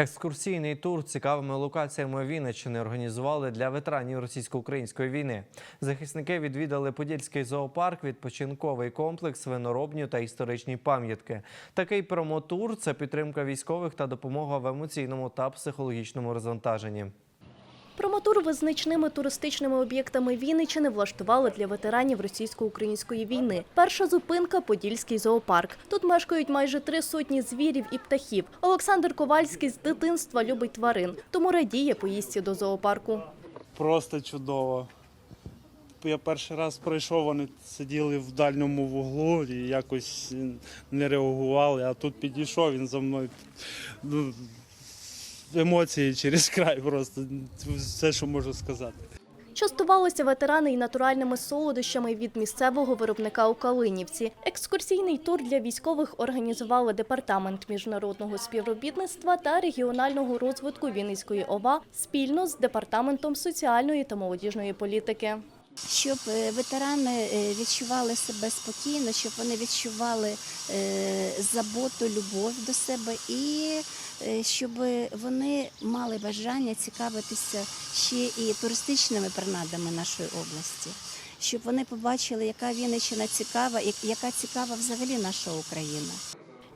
Екскурсійний тур цікавими локаціями Вінниччини організували для ветеранів російсько-української війни. Захисники відвідали Подільський зоопарк, відпочинковий комплекс, виноробню та історичні пам'ятки. Такий промотур це підтримка військових та допомога в емоційному та психологічному розвантаженні. Промотур визначними туристичними об'єктами Вінниччини влаштували для ветеранів російсько-української війни. Перша зупинка Подільський зоопарк. Тут мешкають майже три сотні звірів і птахів. Олександр Ковальський з дитинства любить тварин, тому радіє поїздці до зоопарку. Просто чудово. Я перший раз прийшов, вони сиділи в дальньому вуглу і якось не реагували, а тут підійшов він за мною. Емоції через край просто все, що можу сказати. Частувалися ветерани й натуральними солодощами від місцевого виробника у Калинівці. Екскурсійний тур для військових організували департамент міжнародного співробітництва та регіонального розвитку Вінницької ОВА спільно з департаментом соціальної та молодіжної політики. Щоб е, ветерани е, відчували себе спокійно, щоб вони відчували е, заботу, любов до себе і щоб вони мали бажання цікавитися ще і туристичними принадами нашої області. Щоб вони побачили, яка Вінниччина цікава, і яка цікава взагалі наша Україна.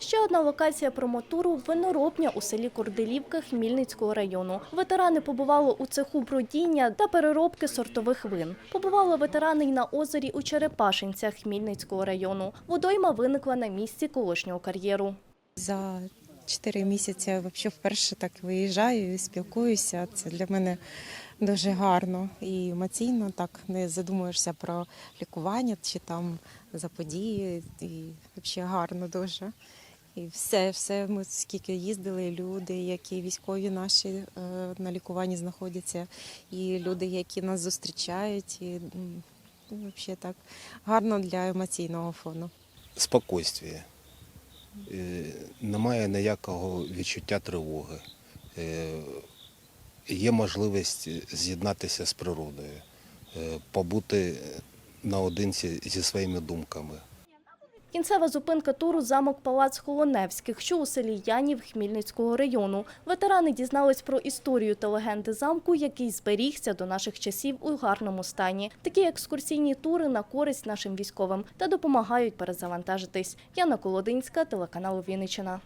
Ще одна локація промотуру – виноробня у селі Корделівка Хмільницького району. Ветерани побували у цеху бродіння та переробки сортових вин. Побували ветерани й на озері у Черепашинцях Хмільницького району. Водойма виникла на місці колишнього кар'єру. За чотири місяці я вперше так виїжджаю і спілкуюся. Це для мене дуже гарно і емоційно. Так не задумуєшся про лікування чи там за події. І взагалі гарно дуже. І все, все ми скільки їздили, люди, які військові наші е, на лікуванні знаходяться, і люди, які нас зустрічають, і ну, взагалі так гарно для емоційного фону. спокійствие. Немає ніякого відчуття тривоги. Е, Є можливість з'єднатися з природою, е, побути наодинці зі своїми думками. Кінцева зупинка туру – замок Палац Холоневських, що у селі Янів Хмільницького району. Ветерани дізнались про історію та легенди замку, який зберігся до наших часів у гарному стані. Такі екскурсійні тури на користь нашим військовим та допомагають перезавантажитись. Яна Колодинська, телеканал Вінниччина.